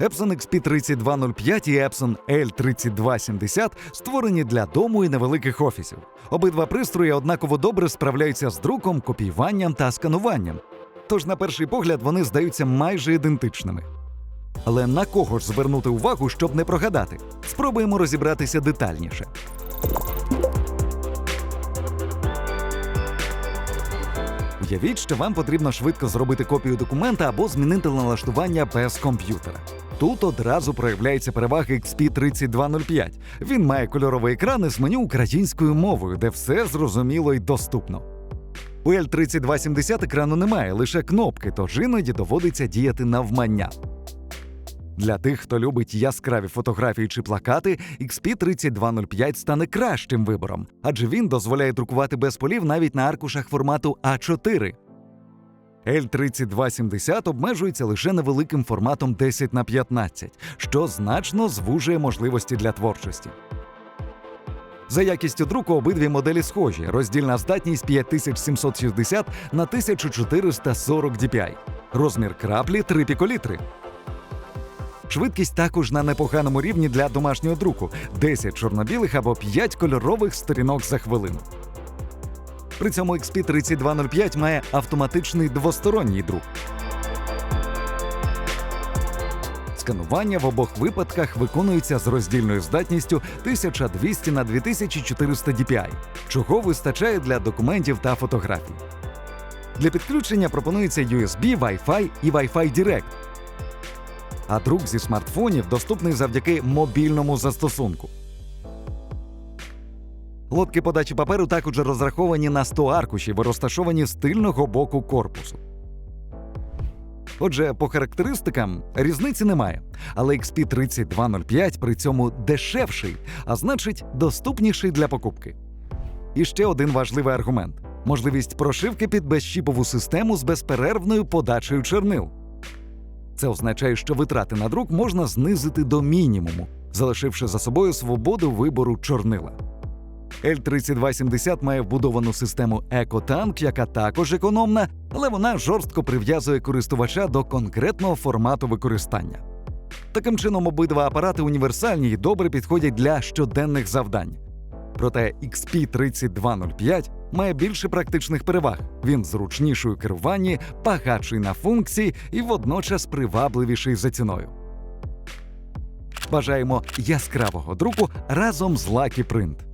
Epson XP3205 і Epson L3270 створені для дому і невеликих офісів. Обидва пристрої однаково добре справляються з друком, копіюванням та скануванням. Тож, на перший погляд, вони здаються майже ідентичними. Але на кого ж звернути увагу, щоб не прогадати? Спробуємо розібратися детальніше. Уявіть, що вам потрібно швидко зробити копію документа або змінити налаштування без комп'ютера. Тут одразу проявляється перевага XP3205. Він має кольоровий екран із меню українською мовою, де все зрозуміло і доступно. У L3270 екрану немає, лише кнопки, тож іноді доводиться діяти навмання. Для тих, хто любить яскраві фотографії чи плакати, XP3205 стане кращим вибором, адже він дозволяє друкувати без полів навіть на аркушах формату А4. L3270 обмежується лише невеликим форматом 10 на 15, що значно звужує можливості для творчості. За якістю друку обидві моделі схожі. Роздільна здатність 5760 на 1440 dpi. Розмір краплі 3 піколітри. Швидкість також на непоганому рівні для домашнього друку 10 чорно-білих або 5 кольорових сторінок за хвилину. При цьому XP3205 має автоматичний двосторонній друк. Сканування в обох випадках виконується з роздільною здатністю 1200 на 2400 dpi, чого вистачає для документів та фотографій. Для підключення пропонується USB, Wi-Fi і Wi-Fi Direct. А друк зі смартфонів доступний завдяки мобільному застосунку. Лотки подачі паперу також розраховані на 100 аркушів і розташовані з тильного боку корпусу. Отже, по характеристикам різниці немає, але XP3205 при цьому дешевший, а значить, доступніший для покупки. І ще один важливий аргумент: можливість прошивки під безчіпову систему з безперервною подачею чернил. Це означає, що витрати на друк можна знизити до мінімуму, залишивши за собою свободу вибору чорнила. L3270 має вбудовану систему EcoTank, яка також економна, але вона жорстко прив'язує користувача до конкретного формату використання. Таким чином, обидва апарати універсальні і добре підходять для щоденних завдань. Проте XP3205 має більше практичних переваг. Він зручніший у керуванні, багатший на функції і водночас привабливіший за ціною. Бажаємо яскравого друку разом з Lucky Print.